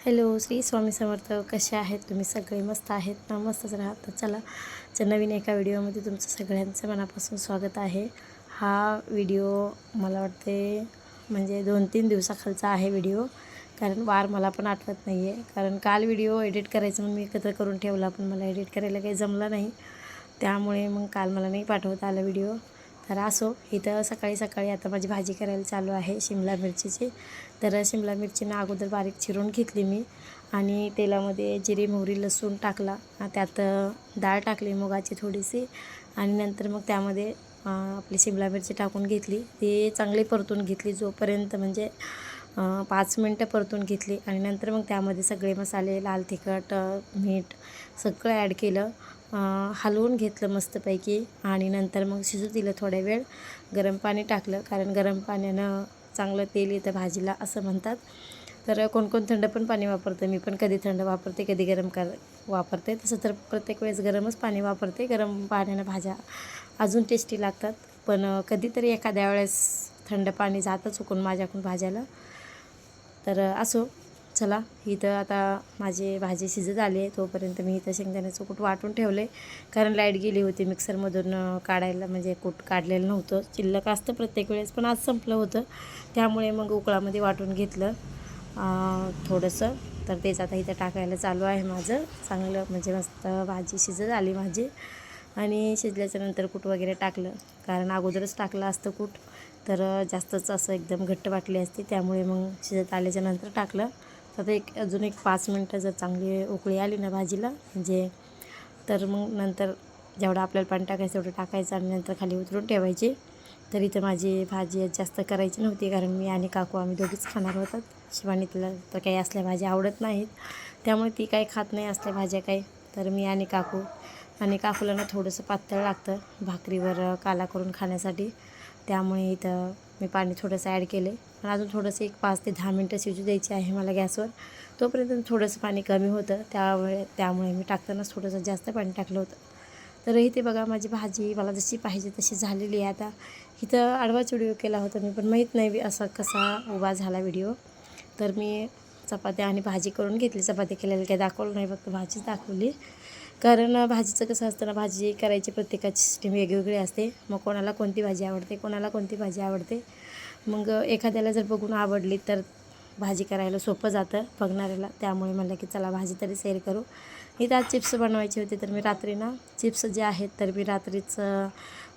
Hello Shri Swami Samarth. कसे आहेत तुम्ही? सगळे मस्त आहेत ना? मस्तच राहत तर चला च नवीन एका व्हिडिओमध्ये तुमचं सगळ्यांचं मनापासून स्वागत आहे. हा व्हिडिओ मला वाटते म्हणजे दोन तीन दिवसाखालचा आहे व्हिडिओ. कारण वार मला पण आठवत नाही आहे कारण काल व्हिडिओ एडिट करायचं म्हणून मी एकत्र करून ठेवला पण मला एडिट करायला काही जमलं नाही. त्यामुळे मग काल मला नाही पाठवता आला व्हिडिओ. तर असो हो. इथं सकाळी सकाळी आता माझी भाजी करायला चालू आहे शिमला मिरचीची. तर शिमला मिरचीनं अगोदर बारीक चिरून घेतली मी आणि तेलामध्ये जिरी मोहरी लसूण टाकला. त्यात डाळ टाकली मुगाची थोडीशी आणि नंतर मग त्यामध्ये आपली शिमला मिरची टाकून घेतली. ती चांगली परतून घेतली जोपर्यंत म्हणजे पाच मिनटं परतून घेतली आणि नंतर मग त्यामध्ये सगळे मसाले लाल तिखट मीठ सगळं ॲड केलं. हलवून घेतलं मस्तपैकी आणि नंतर मग शिजू दिलं थोड्या वेळ. गरम पाणी टाकलं कारण गरम पाण्यानं चांगलं तेल येतं भाजीला असं म्हणतात. तर कोणकोण थंड पण पाणी वापरतं मी पण कधी थंड वापरते कधी गरम कर वापरते. तसं तर प्रत्येक वेळेस गरमच पाणी वापरते. गरम पाण्यानं भाज्या अजून टेस्टी लागतात. पण कधीतरी एखाद्या वेळेस थंड पाणी जातं चुकून माझ्याकडून भाज्याला. तर असो. चला इथं आता माझी भाजी शिजत आली आहे तोपर्यंत मी इथं शेंगदाण्याचं कूट वाटून ठेवले कारण लाइट गेली होती मिक्सरमधून काढायला म्हणजे कूट काढलेलं नव्हतं. शिल्लक असतं प्रत्येक वेळेस पण आज संपलं होतं. त्यामुळे मग उकळामध्ये वाटून घेतलं थोडंसं. तर तेच आता इथं टाकायला चालू आहे माझं. चांगलं म्हणजे मस्त भाजी शिजत आली माझी. आणि शिजल्याच्या नंतर कूट वगैरे टाकलं. कारण अगोदरच टाकलं असतं कूट. तर जास्तच असं एकदम घट्ट वाटली असते. त्यामुळे मग शिजत आल्याच्यानंतर टाकलं. तर आता एक अजून एक पाच मिनटं जर चांगली उकळी आली ना भाजीला म्हणजे तर मग नंतर जेवढं आपल्याला पाणी टाकायचं तेवढं टाकायचं आणि नंतर खाली उतरून ठेवायची. तर इथं माझी भाजी जास्त करायची नव्हती कारण मी आणि काकू आम्ही दोघीच खाणार होतात. शिवानी तिला तर काही असल्या भाज्या आवडत नाहीत. त्यामुळे ती काही खात नाही असल्या भाज्या काही. तर मी आणि काकू आणि काकूला ना थोडंसं पातळ लागतं भाकरीवर काला करून खाण्यासाठी. त्यामुळे इथं मी पाणी थोडंसं ॲड केले पण अजून थोडंसं एक पाच ते दहा मिनटं शिजू द्यायची आहे मला गॅसवर. तोपर्यंत थोडंसं पाणी कमी होतं. त्यामुळे त्यामुळे मी टाकतानाच थोडंसं जास्त पाणी टाकलं होतं. तर इथे बघा माझी भाजी मला जशी पाहिजे तशी झालेली आहे. आता इथं आडवाच व्हिडिओ केला होता मी पण माहीत नाही असा कसा उभा झाला व्हिडिओ तर मी चपात्या आणि भाजी करून घेतली. चपाती केलेली काही दाखवलं नाही फक्त भाजीच दाखवली. कारण भाजीचं कसं असतं ना भाजी करायची प्रत्येकाची सिस्टीम वेगवेगळी असते. मग कोणाला कोणती भाजी आवडते कोणाला कोणती भाजी आवडते. मग एखाद्याला जर बघून आवडली तर भाजी करायला सोपं जातं बघणाऱ्याला. त्यामुळे म्हणलं की चला भाजी तरी सेल करू. मी आज चिप्स बनवायचे होते तर मी रात्री ना चिप्स जे आहेत तर मी रात्रीच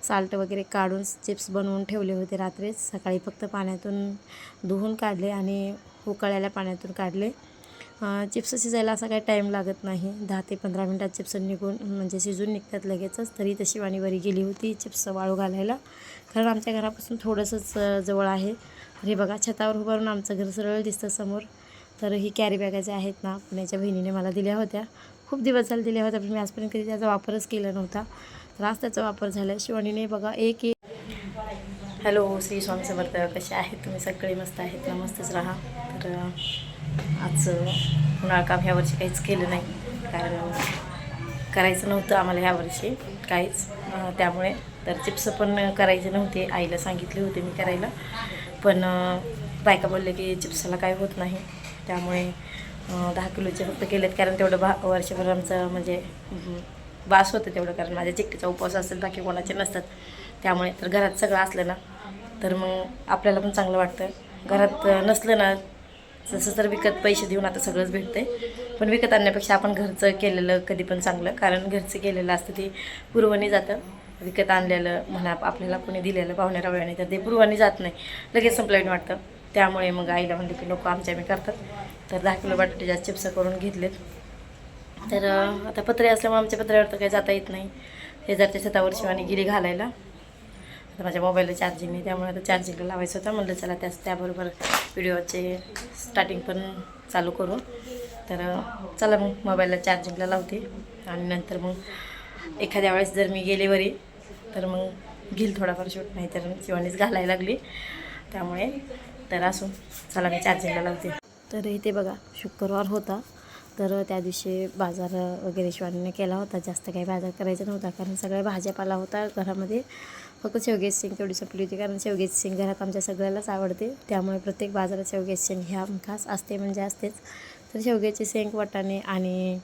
साल्ट वगैरे काढून चिप्स बनवून ठेवले होते रात्रीच. सकाळी फक्त पाण्यातून धुवून काढले आणि उकळायला पाण्यातून काढले. चिप्स शिजायला असा काही टाईम लागत नाही. दहा ते पंधरा मिनटात चिप्स निघून म्हणजे शिजून निघतात लगेचच. तरी तशी वाणीवरी गेली होती चिप्स वाळू घालायला. कारण आमच्या घरापासून थोडंसंच जवळ आहे. तर हे बघा छतावर उभारून आमचं घर सरळ दिसतं समोर. तर ही कॅरी बॅगा ज्या आहेत ना पुण्याच्या बहिणीने मला दिल्या होत्या. खूप दिवस झाले दिल्या होत्या पण मी आजपर्यंत कधी त्याचा वापरच केला नव्हता. तर आज त्याचा वापर झाला शिवानीने बघा एक एक हॅलो श्री स्वामी समर्थ कसे आहेत तुम्ही? सगळे मस्त आहेत ना? मस्तच राहा. तर आज उन्हाळा काम ह्या वर्षी काहीच केलं नाही. कारण करायचं नव्हतं आम्हाला ह्या वर्षी काहीच. त्यामुळे तर चिप्स पण करायचे नव्हते. आईला सांगितले होते मी करायला. पण बायका बोलले की चिप्सला काय होत नाही. त्यामुळे दहा किलोचे फक्त केलेत. कारण तेवढं भा वर्षभर आमचं म्हणजे वास बास होतं तेवढं. कारण माझ्या चिकटीचा उपवास असेल बाकी कोणाचे नसतात. त्यामुळे तर घरात सगळं असलं ना. तर मग आपल्याला पण चांगलं वाटतं. घरात नसलं ना जसं तर विकत पैसे देऊन आता सगळंच भेटतंय. पण विकत आणण्यापेक्षा आपण घरचं केलेलं कधी पण चांगलं. कारण घरचं केलेलं असतं ते पुरवणी जातं. विकत आणलेलं म्हणा आपल्याला कोणी दिलेलं पाहुण्या रवळ्याने तर ते पुरवणी जात नाही. लगेच संपल्याने वाटतं. त्यामुळे मग आईला म्हणलं की नको आमच्या मी करतात. तर दहा किलो बटाट्याच्या चिप्स करून घेतलेत. तर आता पत्रे असल्यामुळे आमच्या पत्र्यावर तर काही जाता येत नाही. शेजारच्या छतावर शिवानी गिरी घालायला. आता माझ्या मोबाईलला चार्जिंग नाही त्यामुळे आता चार्जिंगला लावायचं होतं. म्हणलं चला त्याच त्याबरोबर व्हिडिओचे स्टार्टिंग पण चालू करू. तर चला मग मोबाईलला चार्जिंगला लावते. आणि नंतर मग एखाद्या वेळेस जर मी गेले वरी तर मग घेईल थोडाफार शूट नाही तर शिवानीच घालायला लागली. त्यामुळे तर असून चला मी चार्जिंगला लावते. तर इथे बघा शुक्रवार होता. तर त्या दिवशी बाजार वगैरे शिवानीने केला होता. जास्त काही बाजार करायचा नव्हता कारण सगळ्या भाज्यापाला होता घरामध्ये. फक्त शेवगे शेंग तेवढी संपली होती कारण शेवगे शेंग घरात आमच्या सगळ्यालाच आवडते. त्यामुळे प्रत्येक बाजारात शेवगे शेंग ह्या खास असते म्हणजे असतेच. तर शेवग्याचे शेंग वाटाणे आणि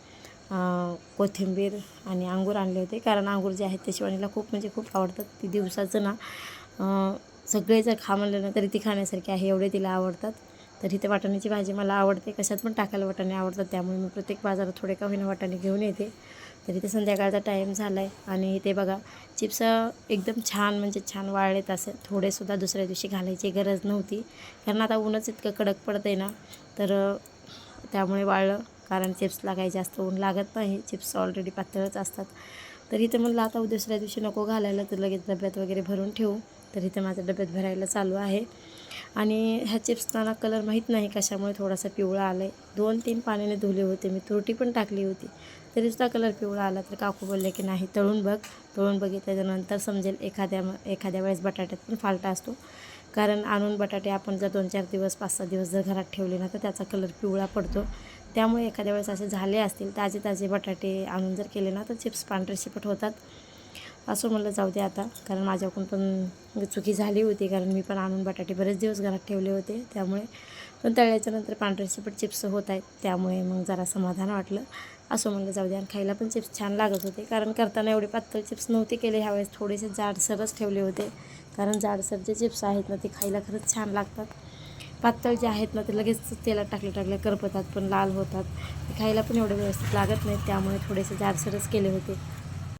कोथिंबीर आणि अंगूर आणले होते. कारण अंगूर जे आहेत ते शिवानीला खूप म्हणजे खूप आवडतात. ती दिवसाचं ना सगळे जर खा म्हणलं ना तरी ती खाण्यासारखी आहे एवढे तिला आवडतात. तर इथे वाटाण्याची भाजी मला आवडते. कशात पण टाकायला वाटाणे आवडतात. त्यामुळे मी प्रत्येक बाजारात थोडे का होईना वाटाणे घेऊन येते. तर इथे संध्याकाळचा टाईम झाला आहे आणि इथे बघा चिप्स एकदम छान म्हणजे छान वाळलेत असे. थोडेसुद्धा दुसऱ्या दिवशी घालायची गरज नव्हती. कारण आता ऊनच इतकं कडक पडतं आहे ना तर त्यामुळे वाळलं. कारण चिप्सला काही जास्त ऊन लागत नाही. चिप्स ऑलरेडी पातळच असतात. तर इथं म्हणलं आता दुसऱ्या दिवशी नको घालायला तर लगेच डब्यात वगैरे भरून ठेवू. तर इथं माझं डब्यात भरायला चालू आहे. आणि ह्या चिप्सला कलर माहीत नाही कशामुळे थोडासा पिवळा आला आहे दोन तीन पाण्याने धुले होते. मी तुरटी पण टाकली होती. तरीसुद्धा कलर पिवळा आला. तर काकू बोलले की नाही तळून बघ. तळून बघितल्याच्यानंतर समजेल एखाद्या एखाद्या वेळेस बटाट्यात पण फाल्टा असतो. कारण आणून बटाटे आपण जर दोन चार दिवस पाच सहा दिवस जर घरात ठेवले ना तर त्याचा कलर पिवळा पडतो. त्यामुळे एखाद्या वेळेस असे झाले असतील ताजे ताजे बटाटे आणून जर केले ना तर चिप्स पांढरे शिपट होतात. असं म्हणलं जाऊ दे आता. कारण माझ्याकडून पण चुकी झाली होती कारण मी पण आणून बटाटे बरेच दिवस घरात ठेवले होते त्यामुळे. पण तळल्याच्या नंतर पांढरे शिपट चिप्स होत आहेत त्यामुळे मग जरा समाधान वाटलं. असं म्हणलं जाऊ दे. आणि खायला पण चिप्स छान लागत होते कारण करताना एवढे पातळ चिप्स नव्हते केले ह्यावेळेस थोडेसे जाडसरच ठेवले होते. कारण जाडसर जे चिप्स आहेत ना ते खायला खरंच छान लागतात. पातळ जे आहेत ना ते लगेच तेलात टाकले टाकले करपतात पण लाल होतात. ते खायला पण एवढे व्यवस्थित लागत नाहीत त्यामुळे थोडेसे जाडसरच केले होते.